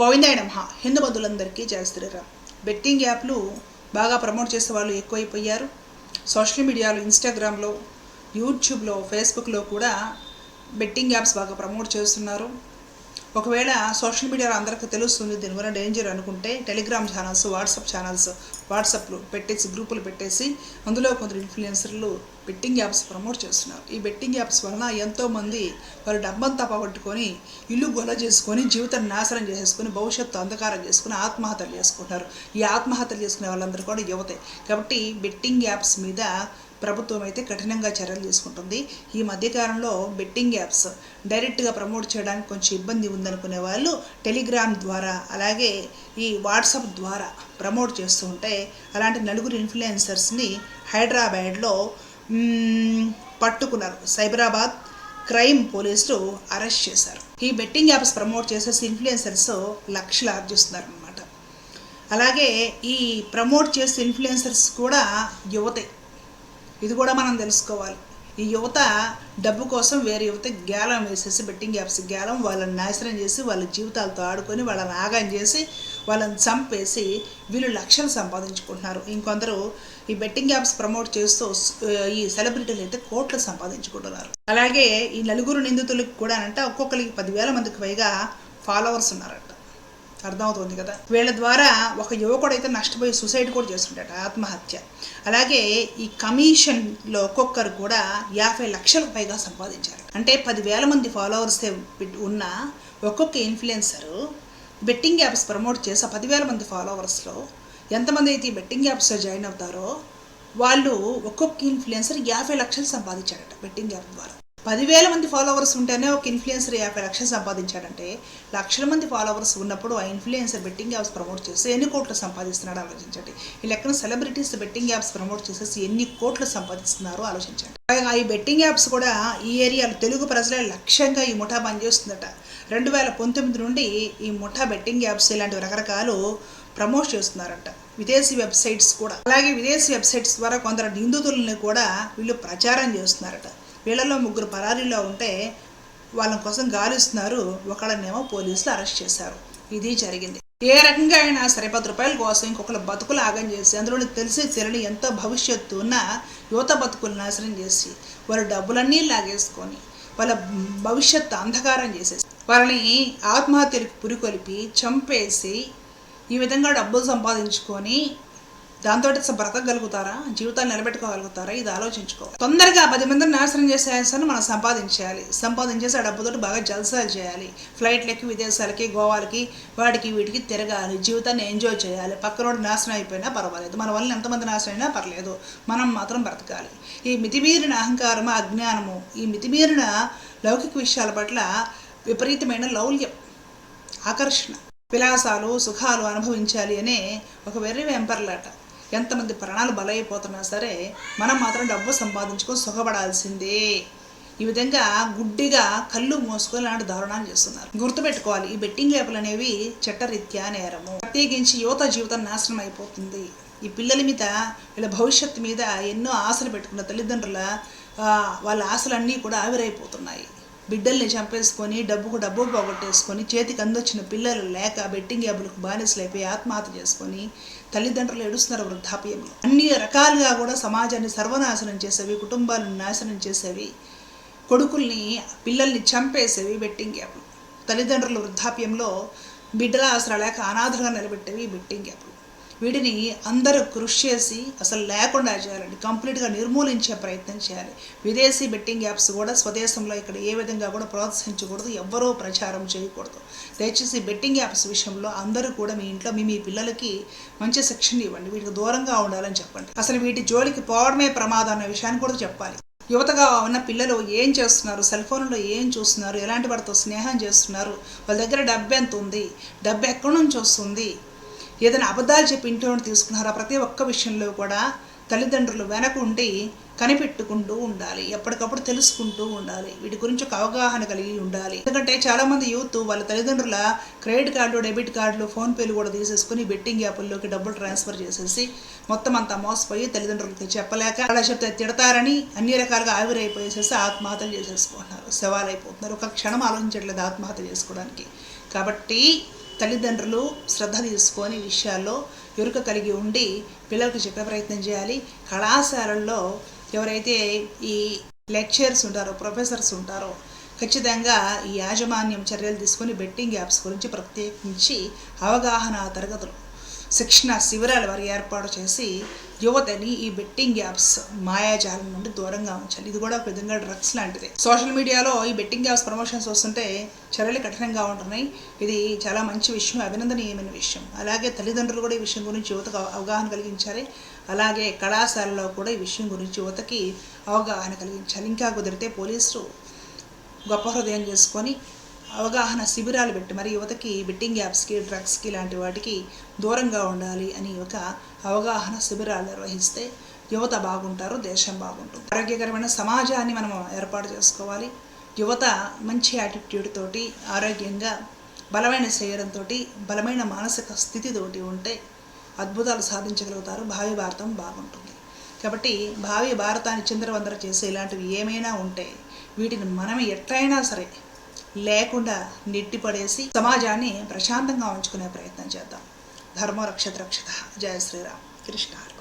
గోవిందాయ నమ హిందూ బంధువులందరికీ జయ శ్రీరామ్. బెట్టింగ్ యాప్లు బాగా ప్రమోట్ చేసే వాళ్ళు ఎక్కువైపోయారు. సోషల్ మీడియాలో ఇన్స్టాగ్రామ్లో యూట్యూబ్లో ఫేస్బుక్లో కూడా బెట్టింగ్ యాప్స్ బాగా ప్రమోట్ చేస్తున్నారు. ఒకవేళ సోషల్ మీడియాలో అందరికీ తెలుస్తుంది దీనివల్ల డేంజర్ అనుకుంటే టెలిగ్రామ్ ఛానల్స్ వాట్సాప్ ఛానల్స్ వాట్సాప్లు పెట్టేసి గ్రూపులు పెట్టేసి అందులో కొందరు ఇన్ఫ్లుయెన్సర్లు బెట్టింగ్ యాప్స్ ప్రమోట్ చేస్తున్నారు. ఈ బెట్టింగ్ యాప్స్ వలన ఎంతోమంది వారి డబ్బంతా పోగొట్టుకొని ఇల్లు గొల చేసుకొని జీవితాన్ని నాశనం చేసేసుకొని భవిష్యత్తు అంధకారం చేసుకుని ఆత్మహత్యలు చేసుకుంటున్నారు. ఈ ఆత్మహత్యలు చేసుకునే వాళ్ళందరూ కూడా యువతే. కాబట్టి బెట్టింగ్ యాప్స్ మీద ప్రభుత్వం అయితే కఠినంగా చర్యలు తీసుకుంటుంది. ఈ మధ్యకాలంలో బెట్టింగ్ యాప్స్ డైరెక్ట్గా ప్రమోట్ చేయడానికి కొంచెం ఇబ్బంది ఉందనుకునే వాళ్ళు టెలిగ్రామ్ ద్వారా అలాగే ఈ వాట్సాప్ ద్వారా ప్రమోట్ చేస్తూ ఉంటే అలాంటి నలుగురు ఇన్ఫ్లుయెన్సర్స్ని హైదరాబాద్లో పట్టుకున్నారు. సైబరాబాద్ క్రైమ్ పోలీసులు అరెస్ట్ చేశారు. ఈ బెట్టింగ్ యాప్స్ ప్రమోట్ చేసేసి ఇన్ఫ్లుయెన్సర్స్ లక్షలు ఆర్జిస్తున్నారు అనమాట అలాగే ఈ ప్రమోట్ చేసే ఇన్ఫ్లుయెన్సర్స్ కూడా యువతే. ఇది కూడా మనం తెలుసుకోవాలి. ఈ యువత డబ్బు కోసం వేరే యువత గ్యాలం వేసేసి బెట్టింగ్ యాప్స్ గ్యాలం వాళ్ళని నాశనం చేసి వాళ్ళ జీవితాలతో ఆడుకొని వాళ్ళని ఆగం చేసి వాళ్ళని చంపేసి వీళ్ళు లక్షలు సంపాదించుకుంటున్నారు. ఇంకొందరు ఈ బెట్టింగ్ యాప్స్ ప్రమోట్ చేస్తూ ఈ సెలబ్రిటీలు అయితే కోట్లు సంపాదించుకుంటున్నారు. అలాగే ఈ నలుగురు నిందితులకు కూడా అంటే ఒక్కొక్కరికి పదివేల మందికి పైగా ఫాలోవర్స్ ఉన్నారట. అర్థమవుతుంది కదా? వీళ్ళ ద్వారా ఒక యువకుడు అయితే నష్టపోయి సూసైడ్ కూడా చేస్తుంటాడు ఆత్మహత్య. అలాగే ఈ కమిషన్లో ఒక్కొక్కరు కూడా యాభై లక్షలకు పైగా సంపాదించారు అంటే పదివేల మంది ఫాలోవర్స్ ఉన్న ఒక్కొక్క ఇన్ఫ్లుయెన్సరు బెట్టింగ్ యాప్స్ ప్రమోట్ చేసి ఆ పదివేల మంది ఫాలోవర్స్లో ఎంతమంది అయితే ఈ బెట్టింగ్ యాప్స్లో జాయిన్ అవుతారో వాళ్ళు ఒక్కొక్క ఇన్ఫ్లుయెన్సర్ యాభై లక్షలు సంపాదించారట బెట్టింగ్ యాప్ ద్వారా. పదివేల మంది ఫాలోవర్స్ ఉంటేనే ఒక ఇన్ఫ్లుయెన్సర్ యాభై లక్షలు సంపాదించాడంటే లక్షల మంది ఫాలోవర్స్ ఉన్నప్పుడు ఆ ఇన్ఫ్లుయెన్సర్ బెట్టింగ్ యాప్స్ ప్రమోట్ చేసి ఎన్ని కోట్లు సంపాదిస్తున్నాడో ఆలోచించండి. ఈ లెక్కన సెలబ్రిటీస్ బెట్టింగ్ యాప్స్ ప్రమోట్ చేసేసి ఎన్ని కోట్లు సంపాదిస్తున్నారో ఆలోచించండి. ఈ బెట్టింగ్ యాప్స్ కూడా ఈ ఏరియాలో తెలుగు ప్రజలే లక్ష్యంగా ఈ ముఠా పనిచేస్తుందట రెండు వేల పంతొమ్మిది నుండి ఈ ముఠా బెట్టింగ్ యాప్స్ ఇలాంటి రకరకాలు ప్రమోట్ చేస్తున్నారంట. విదేశీ వెబ్సైట్స్ కూడా. అలాగే విదేశీ వెబ్సైట్స్ ద్వారా కొందరు నిందితుల్ని కూడా వీళ్ళు ప్రచారం చేస్తున్నారట. వీళ్ళలో ముగ్గురు పరారీలో ఉంటే వాళ్ళ కోసం గాలిస్తున్నారు ఒకళ్ళనేమో పోలీసులు అరెస్ట్ చేశారు. ఇది జరిగింది. ఏ రకంగా అయినా సరే పది రూపాయల కోసం ఇంకొకరు బతుకులు ఆగం చేసి అందులో తెలిసి తెలియని ఎంతో భవిష్యత్తు ఉన్న యువత బతుకులు నాశనం చేసి వాళ్ళ డబ్బులన్నీ లాగేసుకొని వాళ్ళ భవిష్యత్తు అంధకారం చేసేసి వాళ్ళని ఆత్మహత్యలకు పురికొలిపి చంపేసి ఈ విధంగా డబ్బులు సంపాదించుకొని దాంతో బ్రతకగలుగుతారా? జీవితాలు నిలబెట్టుకోగలుగుతారా? ఇది ఆలోచించుకో తొందరగా పది మందిని నాశనం చేసేసని మనం సంపాదించాలి సంపాదించేసి ఆ డబ్బుతోటి బాగా జల్సాలు చేయాలి. ఫ్లైట్లకి విదేశాలకి గోవాలకి వాటికి వీటికి తిరగాలి. జీవితాన్ని ఎంజాయ్ చేయాలి. పక్కనోడు నాశనం అయిపోయినా పర్వాలేదు. మన వల్ల ఎంతమంది నాశనం అయినా పర్లేదు. మనం మాత్రం బ్రతకాలి. ఈ మితిమీరిన అహంకారము అజ్ఞానము ఈ మితిమీరిన లౌకిక విషయాల పట్ల విపరీతమైన లౌల్యం ఆకర్షణ విలాసాలు సుఖాలు అనుభవించాలి అనే ఒక వెర్రి వెంపర్లాట. ఎంతమంది ప్రాణాలు బలైపోతున్నా సరే మనం మాత్రం డబ్బు సంపాదించుకొని సుఖపడాల్సిందే. ఈ విధంగా గుడ్డిగా కళ్ళు మోసుకొని లాంటి దారుణాలు చేస్తున్నారు. గుర్తుపెట్టుకోవాలి ఈ బెట్టింగ్ యాప్లు అనేవి చట్టరీత్యా నేరము. ప్రత్యేకించి యువత జీవితం నాశనం అయిపోతుంది. ఈ పిల్లల మీద వీళ్ళ భవిష్యత్తు మీద ఎన్నో ఆశలు పెట్టుకున్న తల్లిదండ్రుల వాళ్ళ ఆశలన్నీ కూడా ఆవిరైపోతున్నాయి. బిడ్డల్ని చంపేసుకొని డబ్బుకు డబ్బు పోగొట్టేసుకొని చేతికి అందొచ్చిన పిల్లలు లేక బెట్టింగ్ యాబులకు బానిసలైపోయి ఆత్మహత్య చేసుకొని తల్లిదండ్రులు ఏడుస్తున్నారు వృద్ధాప్యంలో. అన్ని రకాలుగా కూడా సమాజాన్ని సర్వనాశనం చేసేవి కుటుంబాలను నాశనం చేసేవి కొడుకుల్ని పిల్లల్ని చంపేసేవి బెట్టింగ్ యాప్లు. తల్లిదండ్రుల వృద్ధాప్యంలో బిడ్డల ఆసరా లేక అనాథలుగా నిలబెట్టేవి బెట్టింగ్ యాప్లు. వీటిని అందరూ కృషి చేసి అసలు లేకుండా చేయాలండి. కంప్లీట్గా నిర్మూలించే ప్రయత్నం చేయాలి. విదేశీ బెట్టింగ్ యాప్స్ కూడా స్వదేశంలో ఇక్కడ ఏ విధంగా కూడా ప్రోత్సహించకూడదు ఎవ్వరూ ప్రచారం చేయకూడదు. దయచేసి బెట్టింగ్ యాప్స్ విషయంలో అందరూ కూడా మీ ఇంట్లో మీ మీ పిల్లలకి మంచి శిక్షణ ఇవ్వండి. వీటికి దూరంగా ఉండాలని చెప్పండి. అసలు వీటి జోలికి పోవడమే ప్రమాదం అనే విషయాన్ని కూడా చెప్పాలి. యువతగా ఉన్న పిల్లలు ఏం చేస్తున్నారు? సెల్ ఫోన్లో ఏం చూస్తున్నారు? ఎలాంటి వాడితో స్నేహం చేస్తున్నారు? వాళ్ళ దగ్గర డబ్బు ఎంత ఉంది? డబ్బు ఎక్కడి నుంచి వస్తుంది? ఏదైనా అబద్ధాలు చెప్పి ఇంట్లో తీసుకున్నారా? ప్రతి ఒక్క విషయంలో కూడా తల్లిదండ్రులు వెనక ఉండి కనిపెట్టుకుంటూ ఉండాలి. ఎప్పటికప్పుడు తెలుసుకుంటూ ఉండాలి. వీటి గురించి ఒక అవగాహన కలిగి ఉండాలి. ఎందుకంటే చాలామంది యూత్ వాళ్ళ తల్లిదండ్రుల క్రెడిట్ కార్డులు డెబిట్ కార్డులు ఫోన్పేలు కూడా తీసేసుకుని బెట్టింగ్ యాప్ల్లోకి డబ్బులు ట్రాన్స్ఫర్ చేసేసి మొత్తం అంతా మోసపోయి తల్లిదండ్రులకి చెప్పలేక అలా చెప్తే తిడతారని అన్ని రకాలుగా ఆవిరైపోయేసేసి ఆత్మహత్యలు చేసేసుకుంటున్నారు. శవాలైపోతున్నారు. ఒక క్షణం ఆలోచించట్లేదు ఆత్మహత్య చేసుకోవడానికి. కాబట్టి తల్లిదండ్రులు శ్రద్ధ తీసుకొని విషయాల్లో ఎరుక కలిగి ఉండి పిల్లలకు చెప్పే ప్రయత్నం చేయాలి. కళాశాలల్లో ఎవరైతే ఈ లెక్చర్స్ ఉంటారో ప్రొఫెసర్స్ ఉంటారో ఖచ్చితంగా ఈ యాజమాన్యం చర్యలు తీసుకొని బెట్టింగ్ యాప్స్ గురించి ప్రత్యేకించి అవగాహన తరగతులు శిక్షణ శిబిరాలు వారు ఏర్పాటు చేసి యువతని ఈ బెట్టింగ్ యాప్స్ మాయాజాలం నుండి దూరంగా ఉంచాలి. ఇది కూడా ఒక విధంగా డ్రగ్స్ లాంటిది. సోషల్ మీడియాలో ఈ బెట్టింగ్ యాప్స్ ప్రమోషన్స్ వస్తుంటే చర్యలు కఠినంగా ఉంటున్నాయి. ఇది చాలా మంచి విషయం అభినందనీయమైన విషయం. అలాగే తల్లిదండ్రులు కూడా ఈ విషయం గురించి యువతకు అవగాహన కలిగించాలి. అలాగే కళాశాలలో కూడా ఈ విషయం గురించి యువతకి అవగాహన కలిగించాలి. ఇంకా కుదిరితే పోలీసులు గొప్ప హృదయం చేసుకొని అవగాహన శిబిరాలు పెట్టి మరి యువతకి బెట్టింగ్ యాప్స్కి డ్రగ్స్కి లాంటి వాటికి దూరంగా ఉండాలి అని ఒక అవగాహన శిబిరాలు నిర్వహిస్తే యువత బాగుంటారు దేశం బాగుంటుంది. ఆరోగ్యకరమైన సమాజాన్ని మనం ఏర్పాటు చేసుకోవాలి. యువత మంచి యాటిట్యూడ్ తోటి ఆరోగ్యంగా బలమైన శరీరంతో బలమైన మానసిక స్థితితోటి ఉంటే అద్భుతాలు సాధించగలుగుతారు భావి భారతం బాగుంటుంది. కాబట్టి భావి భారతాన్ని చిందరవందర చేసే ఇలాంటివి ఏమైనా ఉంటే వీటిని మనం ఎట్లయినా సరే లేకుండా నెట్టిపడేసి సమాజాన్ని ప్రశాంతంగా ఉంచుకునే ప్రయత్నం చేద్దాం. ధర్మ రక్షత రక్షత. జయ శ్రీరామ్. కృష్ణ